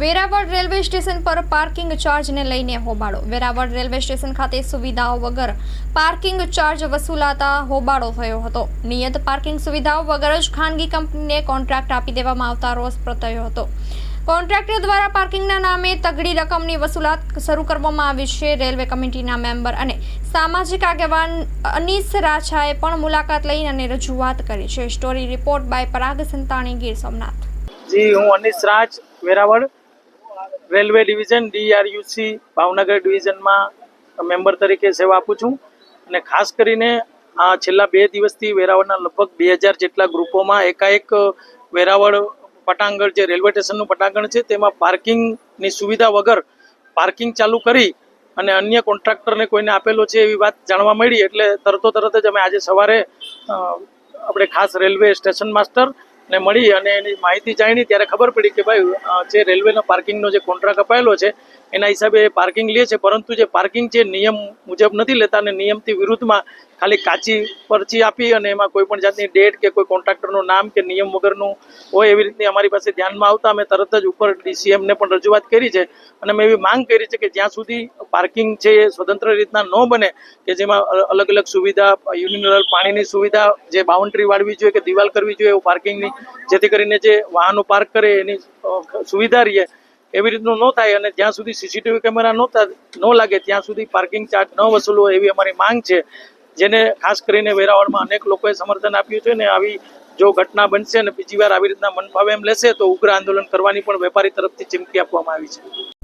Veraval railway station પર parking ચાર્જને લઈને હોબાળો. વેરાવળ રેલવે સ્ટેશન ખાતે સુવિધાઓ વગર પાર્કિંગ ચાર્જ વસૂલાતા હોબાળો થયો હતો. નિયત પાર્કિંગ સુવિધાઓ વગર જ ખાનગી કંપનીને કોન્ટ્રાક્ટ આપી દેવામાં આવતા રોષ પ્રત્યયો હતો. કોન્ટ્રાક્ટર દ્વારા પાર્કિંગના નામે તગડી રકમની વસૂલાત શરૂ કરવામાં આવી છે. રેલવે કમિટીના મેમ્બર અને સામાજિક આગેવાન અનીસ રાછાએ પણ મુલાકાત લઈને અને રજૂઆત કરી છે. Story report by Parag Santani Gir Somnath. જી, હું Anis Raj, Veraval. Railway division, DRUC, Bhavnagar ડિવિઝનમાં member તરીકે સેવા આપું છું. અને ખાસ કરીને આ છેલ્લા બે દિવસથી વેરાવળના લગભગ બે હજાર જેટલા ગ્રુપોમાં એકાએક વેરાવળ પટાંગણ જે રેલવે સ્ટેશનનું પટાંગણ છે, તેમાં પાર્કિંગની સુવિધા વગર પાર્કિંગ ચાલુ કરી અને અન્ય કોન્ટ્રાક્ટરને કોઈને આપેલો છે એવી વાત જાણવા મળી. એટલે તરતો તરત જ અમે આજે સવારે આપણે ખાસ રેલવે સ્ટેશન માસ્ટર ને મળી અને એની માહિતી જાણી ત્યારે ખબર પડી કે ભાઈ જે રેલવેનો પાર્કિંગનો જે કોન્ટ્રાક્ટ અપાયેલો છે, એના હિસાબે પાર્કિંગ લે છે. પરંતુ જે પાર્કિંગ છે નિયમ મુજબ નથી લેતા અને નિયમથી વિરુદ્ધમાં ખાલી કાચી પરચી આપી અને એમાં કોઈ પણ જાતની ડેટ કે કોઈ કોન્ટ્રાક્ટરનું નામ કે નિયમ વગરનું હોય એવી રીતની અમારી પાસે ધ્યાનમાં આવતા અમે તરત જ ઉપર ડીસીએમને પણ રજૂઆત કરી છે. અને અમે એવી માંગ કરી છે કે જ્યાં સુધી પાર્કિંગ છે એ સ્વતંત્ર રીતના ન બને, કે જેમાં અલગ અલગ સુવિધા યુનિનલ પાણીની સુવિધા, જે બાઉન્ડ્રી વાળવી જોઈએ કે દિવાલ કરવી જોઈએ, એવું પાર્કિંગની જેથી કરીને જે વાહનો પાર્ક કરે, એની સુવિધા રહીએ એવી રીતનું ન થાય અને જ્યાં સુધી સીસીટીવી કેમેરા ન થા- ન લાગે, ત્યાં સુધી પાર્કિંગ ચાર્જ ન વસૂલવો એવી અમારી માંગ છે. જેને ખાસ કરીને વેરાવળમાં અનેક લોકોએ સમર્થન આપ્યું છે ને આવી જો ઘટના બનશે અને બીજી વાર આવી રીતના મનફાવે એમ લેશે, તો ઉગ્ર આંદોલન કરવાની પણ વેપારી તરફથી ચીમકી આપવામાં આવી છે.